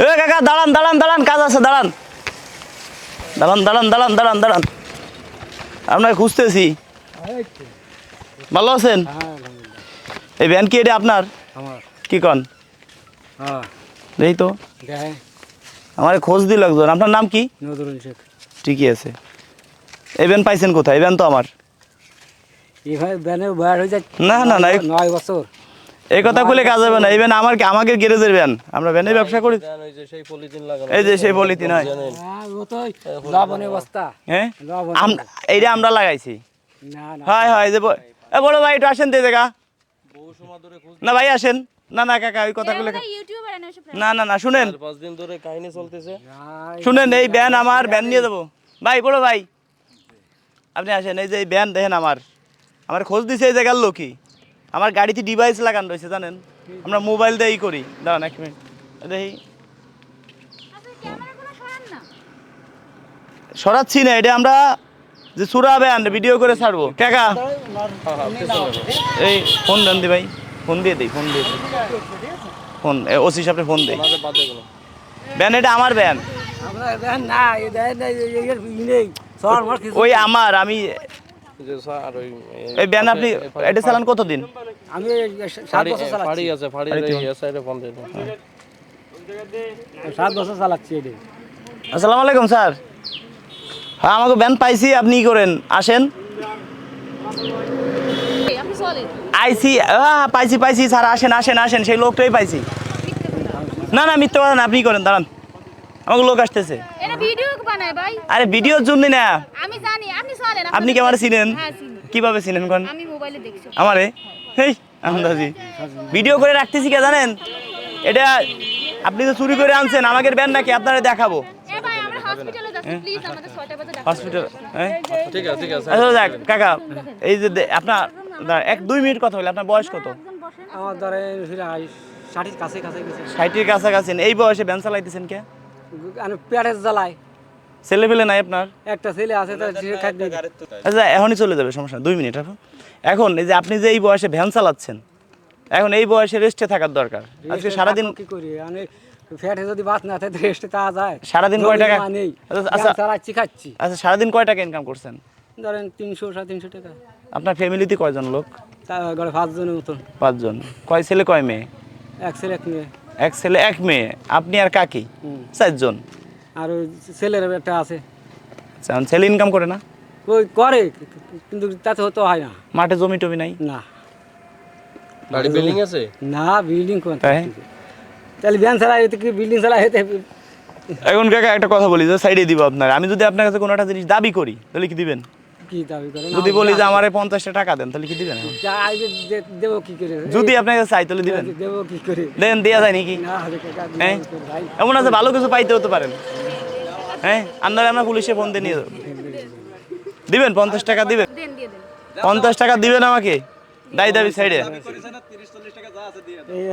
এ কাকা দাঁড়ান দাঁড়ান দাঁড়ান কাজ আছে দাঁড়ান। দাঁড়ান দাঁড়ান দাঁড়ান দাঁড়ান দাঁড়ান। আপনাকে খুঁজতেছি। ভালো আছেন? এই ভ্যান কি এটা আপনার? কি কন? হ্যাঁ। এই তো। আমার খোঁজ দিল একজন। আপনার নাম কি? শেখ। ঠিকই আছে। এই ভ্যান পাইছেন কোথায়? এই ভ্যান তো আমার। হয়ে না, না, না, নয় বছর। এই কথা বলে কাজ হবে না। এই ভ্যান আমার আমাকে গ্যারেজের ভ্যান আমরা ভ্যানের ব্যবসা করি। ওই যে সেই পলিথিন লাগানো। এই যে সেই পলিথিন হয়। হ্যাঁ, হ্যাঁ? এইটা আমরা লাগাইছি। না না। হয় হয় যে এ বড় ভাই একটু আসেন খোঁজ না ভাই আসেন। না না কাকা ওই কথাগুলো এনে ওসব না না না শুনেন। চার পাঁচ দিন ধরে কাহিনী চলতেছে। নাই, শুনেন এই ব্যান আমার ব্যান নিয়ে দেবো ভাই বড় ভাই। আপনি আসেন এই যে এই ব্যান দেখেন আমার। আমার খোঁজ দিছে এই জায়গার লোকই। আমার গাড়িতে ডিভাইস লাগানো রয়েছে জানেন আমরা মোবাইল দিয়েই করি দাঁড়ান এক মিনিট দেখি সরাচ্ছি না এটা আমরা যে সুরা ব্যান ভিডিও করে ছাড়বো কাকা এই ফোন দেন দি ভাই ফোন দিয়ে দিই ফোন দিয়ে দিই ফোন ওসি সাহেবকে ফোন দেই ব্যান এটা আমার ব্যান ওই আমার আমি এই ব্যান আপনি এটা চালান কতদিন? আমি সাত বছর ফাড়ি আছে ফাড়ি সাইডে বন্ধ সাত বছর চালাচ্ছি এটা। আসসালামু আলাইকুম স্যার। হ্যাঁ আমাকে ব্যান পাইছি আপনি কি করেন? আসেন। আইসি হ্যাঁ পাইছি পাইছি স্যার আসেন আসেন আসেন সেই লোকটাই পাইছি। না না মিথ্যে কথা না আপনি করেন দাঁড়ান। আমাকে লোক আসতেছে। এটা ভিডিও বানায় ভাই। আরে ভিডিওর জন্য না। আমি জানি আপনি চলেন আপনি কি আমার চিনেন? হ্যাঁ চিনি। কীভাবে চিনেন কোন? আমি মোবাইলে দেখছি। আমারে? হেই আন্দাজি। ভিডিও করে রাখতেছি কে জানেন? এটা আপনি তো চুরি করে আনছেন আমাকে ব্যান নাকি আপনারা দেখাবো। এ ভাই আমরা হসপিটালে যাচ্ছি প্লিজ আমাদের 6টা বাজে হসপিটাল হ্যাঁ? ঠিক আছে ঠিক আছে। আচ্ছা যাক কাকা এই যে আপনার এক দুই মিনিট কথা বলে আপনার বয়স কত? আমার ধরে ষাটির কাছে কাছে ষাটের কাছাকাছি এই বয়সে ভ্যান চালাইতেছেন কে? পেটের জ্বালায়। ছেলে পেলে নাই আপনার? একটা ছেলে আছে তার আচ্ছা এখনই চলে যাবে সমস্যা দুই মিনিট এখন। এখন এই যে আপনি যে এই বয়সে ভ্যান চালাচ্ছেন এখন এই বয়সে রেস্টে থাকার দরকার? আজকে সারাদিন কি করি? আমি ফ্যাটে যদি বাস না থাকে রেস্টে তা যায় সারাদিন কয় টাকা? নেই আচ্ছা, আচ্ছা। চালাচ্ছি খাচ্ছি। আচ্ছা সারাদিন কয় টাকা ইনকাম করছেন? ধরেন তিনশো সাড়ে তিনশো টাকা। আপনার ফ্যামিলিতে কয়জন লোক? তা ঘরে পাঁচজনের মতন। পাঁচজন। কয় ছেলে কয় মেয়ে? এক ছেলে এক মেয়ে। এক ছেলে এক মেয়ে। আপনি আর কাকি? চারজন। আর ওই ছেলের একটা আছে। আচ্ছা ছেলে ইনকাম করে না? ওই করে কিন্তু তাতে হতো হয় না। মাঠে জমি টমি নাই? না। বাড়ি বিল্ডিং আছে? না বিল্ডিং কোন তাই? তাহলে ব্যান চালা এতে কি বিল্ডিং চালা এতে এখন কাকা একটা কথা বলি যে সাইডে দিব আপনার। আমি যদি আপনার কাছে কোনো একটা জিনিস দাবি করি তাহলে কি দিবেন? কি দাবি করে যদি বলি যে আমার পঞ্চাশটা টাকা দেন তাহলে কি দিবেন এখন? যা আইবে দে- দেবো কি করে? যদি আপনার কাছে চাই তাহলে দিবেন। দেবো কি করে? দেন দেওয়া যায় নাকি? হ্যাঁ? এমন আছে ভালো কিছু পাইতে হতে পারেন। হ্যাঁ? আপনারা আমরা পুলিশে ফোন দিয়ে নিয়ে দিবেন পঞ্চাশ টাকা দিবেন? দেন দিয়ে দেন। পঞ্চাশ টাকা দিবেন আমাকে? দাই দাবি সাইডে। এই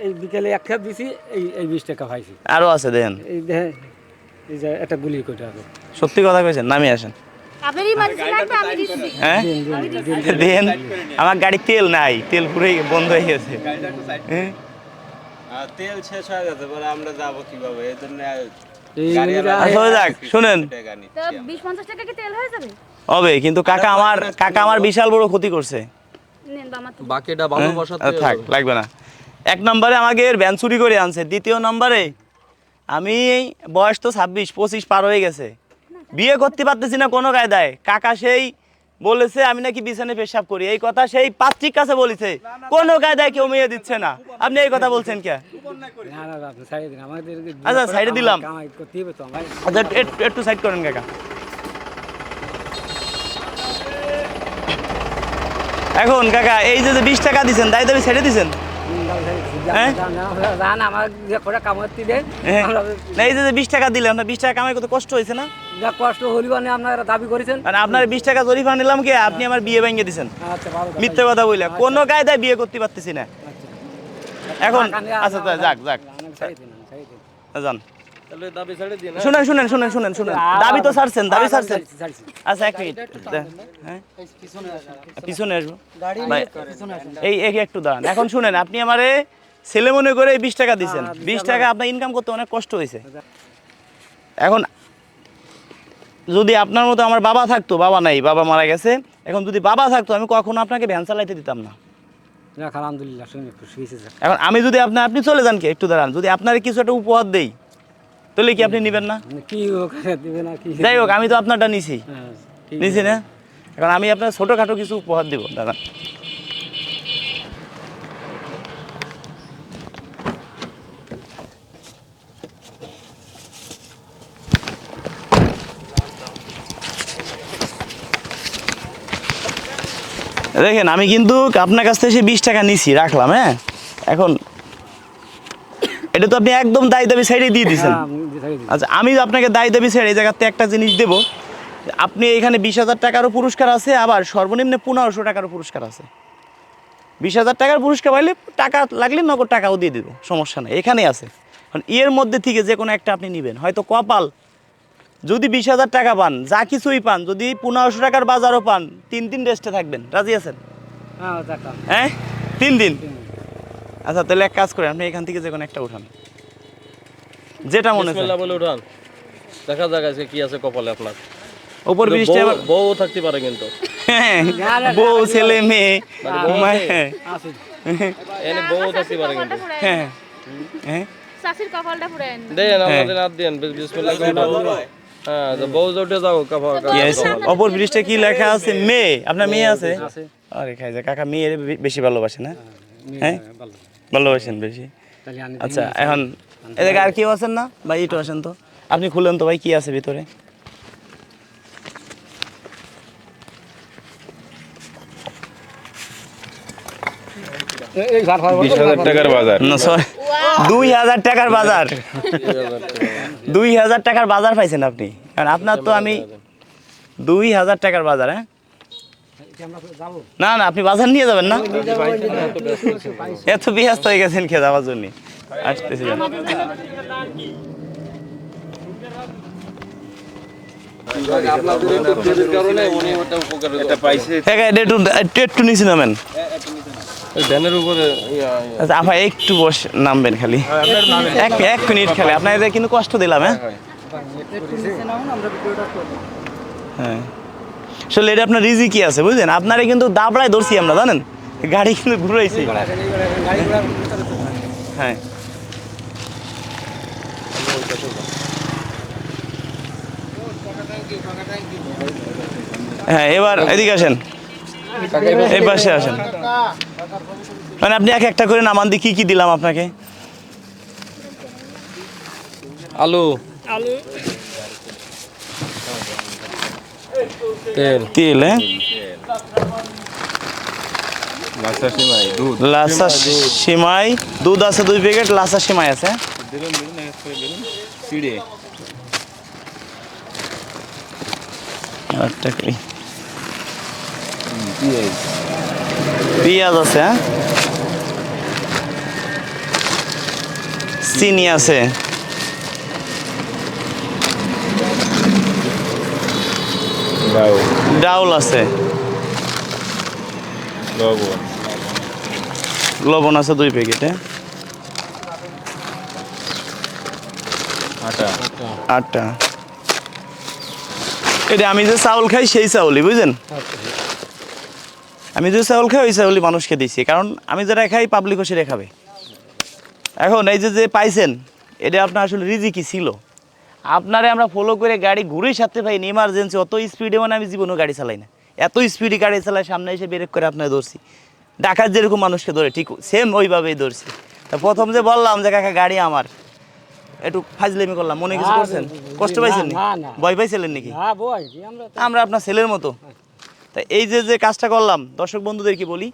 এই বিকেলে এক খেপ দিছি এই এই বিশ টাকা পাইছি। আরও আছে দেন। এই দেখেন এই যে একটা গুলি হবে। সত্যি কথা কইছেন নামিয়ে আসেন। হ্যাঁ? দেন। আমার গাড়ি তেল নাই তেল পুরোই বন্ধ হয়ে গেছে। হ্যাঁ? তেল শেষ হয়ে গেছে পরে আমরা যাব কীভাবে? এই জন্য এই আচ্ছা ওই যাক শুনেন। টাকা নিই তো 20 50 টাকা কি তেল হয়ে যাবে? হবে কিন্তু কাকা আমার কাকা আমার বিশাল বড় ক্ষতি করছে। বাকিটা হ্যাঁ? বসাতে থাক লাগবে না। এক নম্বরে আমাকে ভ্যান চুরি করে আনছে দ্বিতীয় নম্বরে আমি বয়স তো ছাব্বিশ পঁচিশ পার হয়ে গেছে। বিয়ে করতে পারতেছি না কোনো কায়দায়। কাকা সেই বলেছে আমি নাকি বিছানে পেশাব করি। এই কথা সেই পাত্রিক কাছে বলেছে। কোনো কায়দায় কেউ মেয়ে দিচ্ছে না। আপনি এই কথা বলছেন কে? না সাইডে আচ্ছা, দিলাম। তো আচ্ছা একটু- সাইড করেন কাকা। এখন কাকা এই যে বিশ টাকা দিছেন দায় দাবি ছেড়ে দিছেন? হ্যাঁ? হ্যাঁ। এই যে বিশ টাকা দিলে আপনার বিশ টাকা কামাই কত কষ্ট হয়েছে না কষ্ট হলিবানে আপনারা দাবি করেছেন মানে আপনার বিশ টাকা জরিফা নিলাম কি আপনি আমার বিয়ে ভেঙে দিছেন আচ্ছা। মিথ্যে কথা বললে কোনো কায়দায় বিয়ে করতে পারতেছি না এখন আচ্ছা যাক যাক সাইডে দিন। যান শুনেন শুনেন শুনেন শুনেন শুনেন। দাবি তো ছাড়ছেন দাবি ছাড়ছেন। ছাড়ছি, ছাড়ছি। আচ্ছা এক মিনিট হ্যাঁ? পিছনে আসব। এই এই একটু দাঁড়ান। এখন শুনেন আপনি আমারে ছেলে মনে করে বিশ টাকা দিচ্ছেন বিশ টাকা আপনার ইনকাম করতে অনেক কষ্ট হয়েছে। এখন যদি আপনার মতো আমার বাবা থাকতো বাবা নাই বাবা মারা গেছে এখন যদি বাবা থাকতো আমি কখনো আপনাকে ভ্যান চালাইতে দিতাম না। আলহামদুলিল্লাহ এখন আমি যদি আপনার আপনি চলে যান কি? একটু দাঁড়ান। যদি আপনার কিছু একটা উপহার দেই তাহলে কি আপনি নেবেন না? কি যাই হোক আমি তো আপনারটা নিছি। হ্যাঁ, নিছি না? এখন আমি আপনার ছোটোখাটো কিছু উপহার দেবো দাদা দেখেন আমি কিন্তু আপনার কাছ থেকে বিশ টাকা নিছি রাখলাম হ্যাঁ? এখন এটা তো আপনি একদম দায়ী দাবি সাইডে দিয়ে দিয়েছেন। হ্যাঁ। আচ্ছা আমি আপনাকে দায়ী দাবি ছেড়ে এই জায়গাতে একটা জিনিস দেব। আপনি এখানে বিশ হাজার টাকারও পুরস্কার আছে আবার সর্বনিম্ন পনেরোশো টাকারও পুরস্কার আছে। বিশ হাজার টাকার পুরস্কার পাইলে টাকা লাগলে নগদ টাকাও দিয়ে দেবো সমস্যা নেই এখানেই আছে। কারণ এর মধ্যে থেকে যে কোনো একটা আপনি নেবেন হয়তো কপাল। যদি বিশ হাজার টাকা পান যা কিছুই পান যদি পনেরোশো টাকার বাজারও পান তিন দিন রেস্টে থাকবেন রাজি আছেন? হ্যাঁ হ্যাঁ? তিন দিন। আচ্ছা তাহলে এক কাজ করেন আপনি এখান থেকে যে কোনো একটা উঠান। যেটা মনে হয় বলে উঠান। দেখা যাক আজকে কি আছে কপালে আপনার। ওপর বৃষ্টি আবার বউ থাকতে পারে কিন্তু। হ্যাঁ, বউ ছেলে মেয়ে। মায়ে, এনে বউ থাকতে পারে কিন্তু। হ্যাঁ। হ্যাঁ। চাষির কপালটা পুরেন দেন আমাদের হাত দেন বিসমিল্লাহ হ্যাঁ বউ যে যাও কাপড় অপর বৃষ্টি কি লেখা আছে? মেয়ে। আপনার মেয়ে আছে? আছে। আরে খাই যা কাকা মেয়ে বেশি ভালোবাসে না? হ্যাঁ ভালোবাসেন বেশি। আচ্ছা এখন এদিকে আর কেউ আছেন না? ভাই একটু আসেন তো। আপনি খুলেন তো ভাই কি আছে ভিতরে? টাকার বাজার। না সরি দুই হাজার টাকার বাজার। দুই হাজার টাকার বাজার পাইছেন আপনি। কারণ আপনার তো আমি দুই হাজার টাকার বাজার হ্যাঁ? না না আপনি বাজার নিয়ে যাবেন না? এত ব্যস্ত হয়ে গেছেন খেয়ে যাওয়ার জন্য। আসতেছিলেন কারণে উনি ওটা উপকার এটা পাইছে। হ্যাঁ এটা একটু নিচে নামেন। ধ্যানের উপরে ইয়া। আচ্ছা আপা একটু বস নামবেন খালি। এক এক মিনিট খালি। আপনাদের কিন্তু কষ্ট দিলাম হ্যাঁ? হ্যাঁ। আসলে এটা আপনার রিজি কি আছে বুঝলেন? আপনারে কিন্তু দাবড়ায় ধরছি আমরা জানেন? গাড়ি কিন্তু ঘুরাইছি। হ্যাঁ। হ্যাঁ এবার এদিকে আসেন। এই পাশে আসেন। মানে আপনি এক একটা করে নামান দিয়ে কি কি দিলাম আপনাকে? আলু। তেল তেল। হ্যাঁ? মাছা সিমাই দুধ। লাসা সিমাই দুধ আছে দুই প্যাকেট লাসা সিমাই আছে। পেঁয়াজ আছে হ্যাঁ? চিনি আছে। ডাউল। আছে। লবণ। লবণ আছে দুই প্যাকেট হ্যাঁ? আটা। আটটা এটা আমি যে চাউল খাই সেই চাউলই বুঝলেন আমি যে চাউল খাই ওই চাউলই মানুষকে দিচ্ছি কারণ আমি যেটা খাই পাবলিকও সেটা খাবে। এখন এই যে যে পাইছেন এটা আপনার আসলে রিজিকি ছিল। আপনারে আমরা ফলো করে গাড়ি ঘুরে সাথে পাইনি ইমার্জেন্সি অত স্পিডে মানে আমি জীবনেও গাড়ি চালাই না। এত স্পিডে গাড়ি চালাই সামনে এসে ব্রেক করে আপনার ধরছি। ডাকাত যেরকম মানুষকে ধরে ঠিক সেম ওইভাবেই ধরছি। তা প্রথম যে বললাম যে কাকা গাড়ি আমার। একটু ফাজলেমি করলাম মনে কিছু করছেন? কষ্ট পাইছেন। ভয় পাইছিলেন নাকি? আমরা আপনার ছেলের মতো। তা এই যে যে কাজটা করলাম দর্শক বন্ধুদেরকে বলি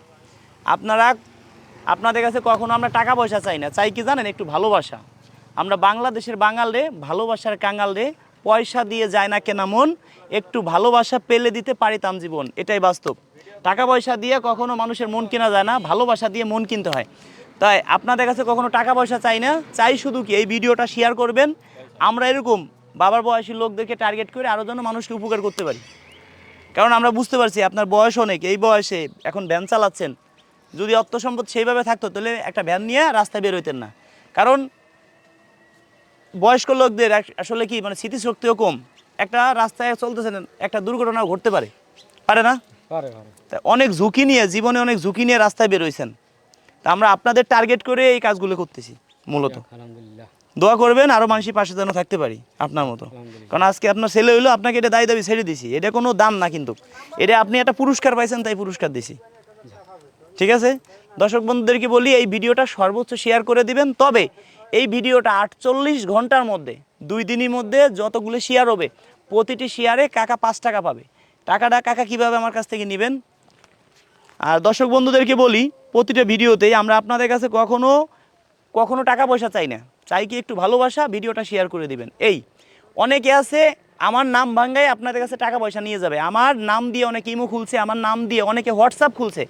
আপনারা আপনাদের কাছে কখনো আমরা টাকা পয়সা চাই না চাই কি জানেন? একটু ভালোবাসা। আমরা বাংলাদেশের বাঙাল রে, ভালোবাসার কাঙাল রে, পয়সা দিয়ে যায় না কেনা মন, একটু ভালোবাসা পেলে দিতে পারিতাম জীবন, এটাই বাস্তব। টাকা পয়সা দিয়ে কখনো মানুষের মন কেনা যায় না, ভালোবাসা দিয়ে মন কিনতে হয়। তাই আপনাদের কাছে কখনো টাকা পয়সা চাই না, চাই শুধু কি এই ভিডিওটা শেয়ার করবেন? আমরা এরকম বাবার বয়সী লোকদেরকে টার্গেট করে আরও যেন মানুষকে উপকার করতে পারি। কারণ আমরা বুঝতে পারছি, আপনার বয়স অনেক, এই বয়সে এখন ভ্যান চালাচ্ছেন। যদি অর্থ সম্পদ সেইভাবে থাকতো, তাহলে একটা ভ্যান নিয়ে রাস্তায় বের হইতেন না। কারণ বয়স্ক লোকদের আসলে কি মানে স্মৃতিশক্তিও কম। একটা রাস্তায় চলতেছেন একটা দুর্ঘটনাও ঘটতে পারে। পারে না? পারে তা অনেক ঝুঁকি নিয়ে জীবনে অনেক ঝুঁকি নিয়ে রাস্তায় বেরোইছেন তা আমরা আপনাদের টার্গেট করে এই কাজগুলো করতেছি মূলত। আলহামদুলিল্লাহ। দোয়া করবেন আরও মানুষের পাশে যেন থাকতে পারি আপনার মতো। কারণ আজকে আপনার ছেলে হইল আপনাকে এটা দায় দাবি ছেড়ে দিছি। এটা কোনো দাম না কিন্তু। এটা আপনি একটা পুরস্কার পাইছেন তাই পুরস্কার দিছি। ঠিক আছে? দর্শক বন্ধুদেরকে বলি এই ভিডিওটা সর্বোচ্চ শেয়ার করে দিবেন। তবে এই ভিডিওটা আটচল্লিশ ঘণ্টার মধ্যে, দুই দিনের মধ্যে যতগুলো শেয়ার হবে, প্রতিটি শেয়ারে কাকা পাঁচ টাকা পাবে। টাকাটা কাকা কীভাবে আমার কাছ থেকে নেবেন? আর দর্শক বন্ধুদেরকে বলি, প্রতিটা ভিডিওতেই আমরা আপনাদের কাছে কখনো কখনো টাকা পয়সা চাই না। চাই কি একটু ভালোবাসা? ভিডিওটা শেয়ার করে দিবেন। এই, অনেকে আছে, আমার নাম ভাঙ্গায় আপনাদের কাছে টাকা পয়সা নিয়ে যাবে। আমার নাম দিয়ে অনেকে ইমো খুলছে, আমার নাম দিয়ে অনেকে হোয়াটসঅ্যাপ খুলছে।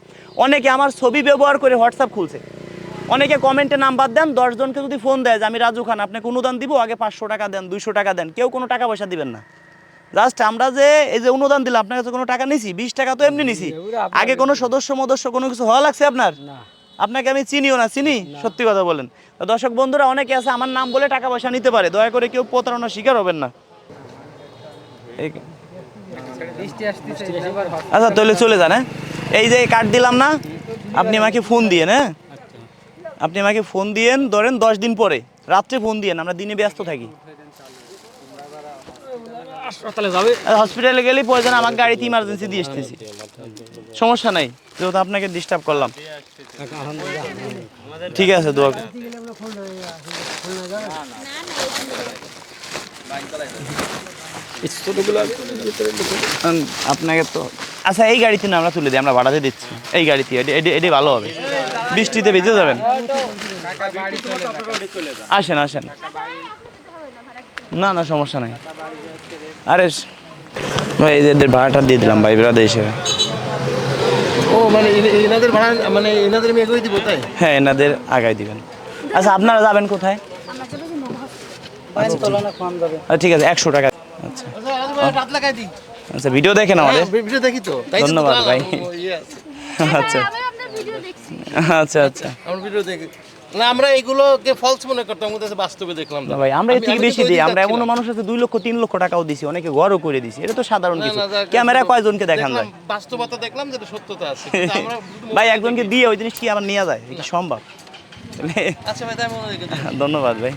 অনেকে আমার ছবি ব্যবহার করে হোয়াটসঅ্যাপ খুলছে। অনেকে কমেন্টে নাম্বার দেন দশজনকে যদি ফোন দেয় যে আমি রাজু খান আপনাকে অনুদান দিব আগে পাঁচশো টাকা দেন দুইশো টাকা দেন। কেউ কোনো টাকা পয়সা দিবেন না। জাস্ট আমরা যে এই যে অনুদান দিলাম আপনার কাছে কোনো টাকা নিছি বিশ টাকা তো এমনি নিছি। আগে কোনো সদস্য মদস্য কোনো কিছু হওয়া লাগছে আপনার? আপনাকে আমি চিনিও না চিনি? সত্যি কথা বলেন। দর্শক বন্ধুরা অনেকে আছে আমার নাম বলে টাকা পয়সা নিতে পারে দয়া করে কেউ প্রতারণার শিকার হবেন না। আচ্ছা তাহলে চলে যান হ্যাঁ? এই যে কার্ড দিলাম না আপনি আমাকে ফোন দিয়েন হ্যাঁ? আপনি আমাকে ফোন দিয়েন ধরেন দশ দিন পরে। রাত্রে ফোন দিয়েন আমরা দিনে ব্যস্ত থাকি। হসপিটালে গেলেই প্রয়োজন আমার গাড়িতে ইমার্জেন্সি দিয়ে এসতেছি সমস্যা নাই যেহেতু আপনাকে ডিস্টার্ব করলাম। ঠিক আছে দোয়া আপনাকে তো আচ্ছা এই গাড়িতে না আমরা তুলে দিই আমরা ভাড়াতে দিচ্ছি। এই গাড়িতে এটি ভালো হবে। বৃষ্টিতে ভিজে যাবেন? আসেন আসেন। না না সমস্যা নাই। আরে ভাই এদের ভাড়াটা দিয়ে দিলাম ভাই ব্রাদার হিসেবে ও মানে এনাদের ভাড়া মানে এনাদের আমি এগোই দিব তাই? হ্যাঁ এনাদের আগায় দিবেন। আচ্ছা আপনারা যাবেন কোথায়? আচ্ছা, ঠিক আছে একশো টাকা। আচ্ছা। আচ্ছা ভিডিও দেখেন আমাদের। হ্যাঁ, ভিডিও দেখি তো। ধন্যবাদ ভাই। ইয়ে। আচ্ছা। আচ্ছা আচ্ছা। আমরা ভিডিও দেখি। না আমরা এগুলোকে ফলস মনে করতাম আমাদের কাছে বাস্তবে দেখলাম না। ভাই আমরা এর থেকে বেশি দিই আমরা এমন মানুষ আছে দুই লক্ষ তিন লক্ষ টাকাও দিছি অনেকে ঘরও করে দিছি। এটা তো সাধারণ কিছু। ক্যামেরা কয়জনকে দেখান যায় বাস্তবতা দেখলাম যেটা সত্যতা আছে। আমরা ভাই একজনকে দিয়ে ওই জিনিস কি আবার নেওয়া যায়? এটা কি সম্ভব? আচ্ছা ভাই তাই মনে রেখে ধন্যবাদ ভাই।